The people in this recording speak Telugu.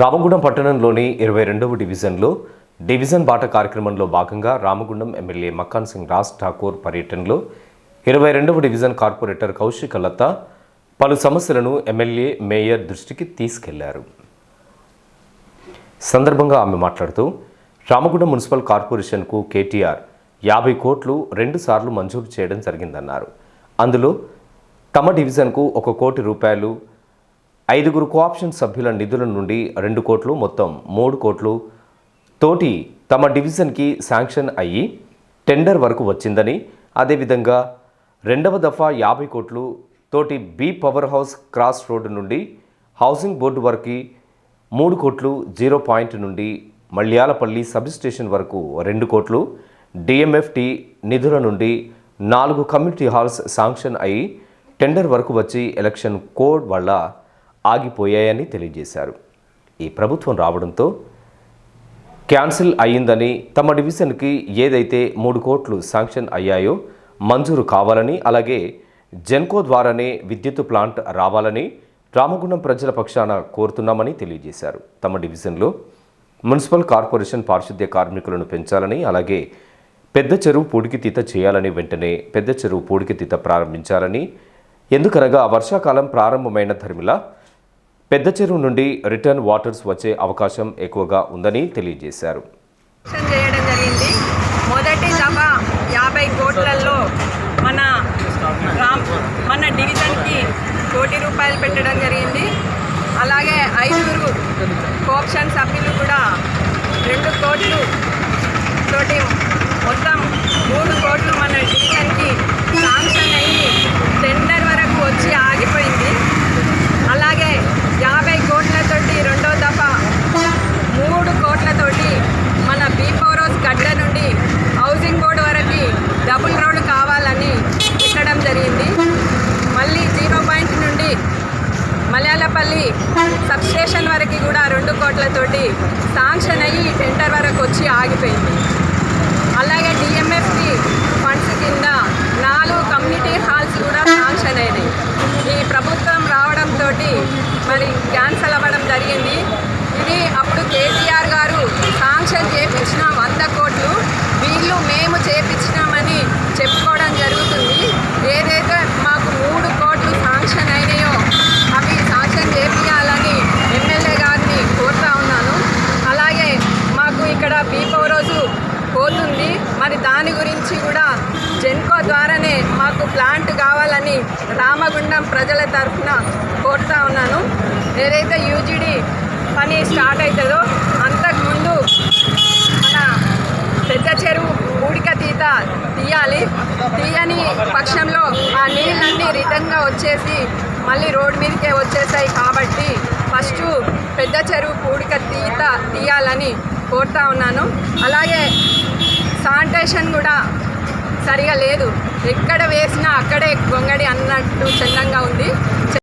రామగుండం పట్టణంలోని ఇరవై రెండవ డివిజన్లో డివిజన్ బాట కార్యక్రమంలో భాగంగా రామగుండం ఎమ్మెల్యే మక్కాన్ సింగ్ రాజ్ ఠాకూర్ పర్యటనలో ఇరవై రెండవ డివిజన్ కార్పొరేటర్ కౌశిక లత పలు సమస్యలను ఎమ్మెల్యే మేయర్ దృష్టికి తీసుకెళ్ళారు. సందర్భంగా ఆమె మాట్లాడుతూ రామగుండం మున్సిపల్ కార్పొరేషన్కు కేటీఆర్ యాభై కోట్లు రెండుసార్లు మంజూరు చేయడం జరిగిందన్నారు. అందులో తమ డివిజన్కు ఒక కోటి రూపాయలు ఐదుగురు కోఆప్షన్ సభ్యుల నిధుల నుండి రెండు కోట్లు మొత్తం మూడు కోట్లు తోటి తమ డివిజన్కి శాంక్షన్ అయ్యి టెండర్ వరకు వచ్చిందని అదేవిధంగా రెండవ దఫా యాభై కోట్లు తోటి B power house cross road నుండి హౌసింగ్ బోర్డు వరకు మూడు కోట్లు జీరో పాయింట్ నుండి మల్యాలపల్లి సబ్ స్టేషన్ వరకు రెండు కోట్లు డిఎంఎఫ్టి నిధుల నుండి నాలుగు కమ్యూనిటీ హాల్స్ శాంక్షన్ అయి టెండర్ వరకు వచ్చి ఎలక్షన్ కోడ్ వల్ల ఆగిపోయాయని తెలియజేశారు. ఈ ప్రభుత్వం రావడంతో క్యాన్సిల్ అయ్యిందని తమ డివిజన్కి ఏదైతే మూడు కోట్లు శాంక్షన్ అయ్యాయో మంజూరు కావాలని అలాగే జెన్కో ద్వారానే విద్యుత్ ప్లాంట్ రావాలని రామగుండం ప్రజల పక్షాన కోరుతున్నామని తెలియజేశారు. తమ డివిజన్లో మున్సిపల్ కార్పొరేషన్ పారిశుద్ధ్య కార్మికులను పెంచాలని అలాగే పెద్ద చెరువు పూడికితీత చేయాలని వెంటనే పెద్ద చెరువు పూడికితీత ప్రారంభించాలని ఎందుకనగా వర్షాకాలం ప్రారంభమైన ధర్మిలా పెద్ద చెరువు నుండి రిటర్న్ వాటర్స్ వచ్చే అవకాశం ఎక్కువగా ఉందని తెలియజేశారు. చేయడం జరిగింది. మొదటి సభ యాభై కోట్లలో మన రామ్ మన డివిజన్కి కోటి రూపాయలు పెట్టడం జరిగింది. అలాగే ఐదుగురు కోప్షన్ సభ్యులు కూడా రెండు కోట్లు తోటి మొత్తం మూడు కోట్లు మన డివిజన్కి శాంక్షన్ అయ్యి టెండర్ వరకు వచ్చి ఆగిపోయింది అలాగే యాభై కోట్లతోటి రెండో దఫ మూడు కోట్లతోటి మన బీపోరోస్ గడ్డ నుండి హౌసింగ్ బోర్డు వరకు డబుల్ రోడ్ కావాలని పెట్టడం జరిగింది మళ్ళీ జీరో పాయింట్ నుండి మలయాళపల్లి సబ్ స్టేషన్ వరకు కూడా రెండు కోట్లతోటి శాంక్షన్ అయ్యి టెండర్ వరకు వచ్చి ఆగిపోయింది. అలాగే డిఎంఎఫ్కి ఫండ్స్ కింద నాలుగు కమ్యూనిటీ హాల్స్ కూడా శాంక్షన్ అయినాయి. ఈ ప్రభుత్వం రావడంతో మరి క్యాన్సల్ అవ్వడం జరిగింది. ఇది అప్పుడు కేసీఆర్ గారు శాంక్షన్ చేపించిన వంద కోట్లు వీళ్ళు మేము చేపించినామని చెప్పుకోవడం జరుగుతుంది ఏదైతే మాకు మూడు కోట్లు శాంక్షన్ అయినాయో అవి శాంక్షన్ చేపించాలని ఎమ్మెల్యే గారిని కోరుతా ఉన్నాను అలాగే మాకు ఇక్కడ బీపో రోజు పోతుంది. మరి దాని గురించి కూడా జెన్కో ద్వారానే మాకు ప్లాంట్ కావాలని రామగుండం ప్రజల తరఫున కోరుతా ఉన్నాను. ఏదైతే యూజీడీ పని స్టార్ట్ అవుతుందో అంతకుముందు మన పెద్ద చెరువు ఊడిక తీత తీయాలి. తీయని పక్షంలో ఆ నీళ్ళన్నీ రిటర్న్గా వచ్చేసి మళ్ళీ రోడ్ మీదకే వచ్చేసాయి కాబట్టి ఫస్ట్ పెద్ద చెరువు పూడిక తీత తీయాలని కోరుతా ఉన్నాను. అలాగే శానిటేషన్ కూడా సరిగా లేదు. ఎక్కడ వేసినా అక్కడే గొంగడి అన్నట్టు చందంగా ఉంది.